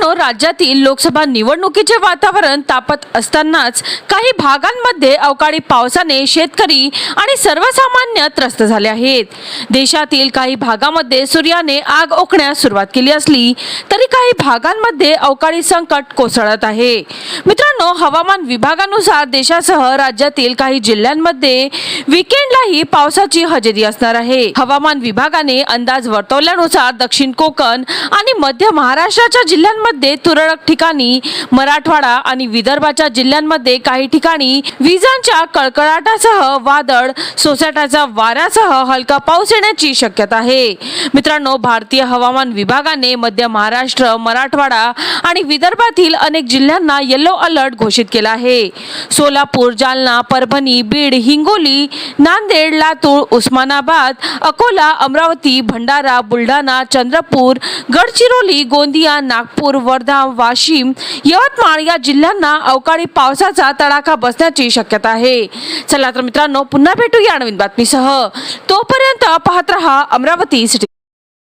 मित्रांनो राज्यातील लोकसभा निवडणुकीचे वातावरण तापत असतानाच काही भागांमध्ये अवकाळी पावसाने शेतकरी आणि सर्वसामान्य त्रस्त झाले आहेत. देशातील काही भागामध्ये सूर्याने आग ओकण्यास सुरुवात केली असली तर काही भागांमध्ये अवकाळी संकट कोसळत आहे. मित्रांनो हवामान विभागानुसार देशासह राज्यातील काही जिल्ह्यांमध्ये विकेंडलाही पावसाची हजेरी असणार आहे. हवामान विभागाने अंदाज वर्तवल्यानुसार दक्षिण कोकण आणि मध्य महाराष्ट्राच्या जिल्ह्यांमध्ये तुरळक ठिकाणी मराठवाडा आणि विदर्भाच्या जिल्ह्यांमध्ये काही ठिकाणी विजांच्या कडकडाटासह वादळ सोसाट्याचा वाऱ्यासह हलका पाऊस येण्याची शक्यता आहे. मित्रांनो भारतीय हवामान विभागाने मध्य महाराष्ट्र मराठवाडा आणि विदर्भातील अनेक जिल्ह्यांना येलो अलर्ट घोषित केला आहे. सोलापूर जालना परभणी बीड हिंगोली नांदेड लातूर उस्मानाबाद अकोला अमरावती भंडारा बुलढाणा चंद्रपूर गडचिरोली गोंदिया नागपूर वर्धा वाशिम यवतमाळ या जिल्ह्यांना अवकाळी पावसाचा तडाखा बसण्याची शक्यता आहे. चला तर मित्रांनो पुन्हा भेटूया नवीन बातमीसह. तोपर्यंत पाहत रहा अमरावती सिटी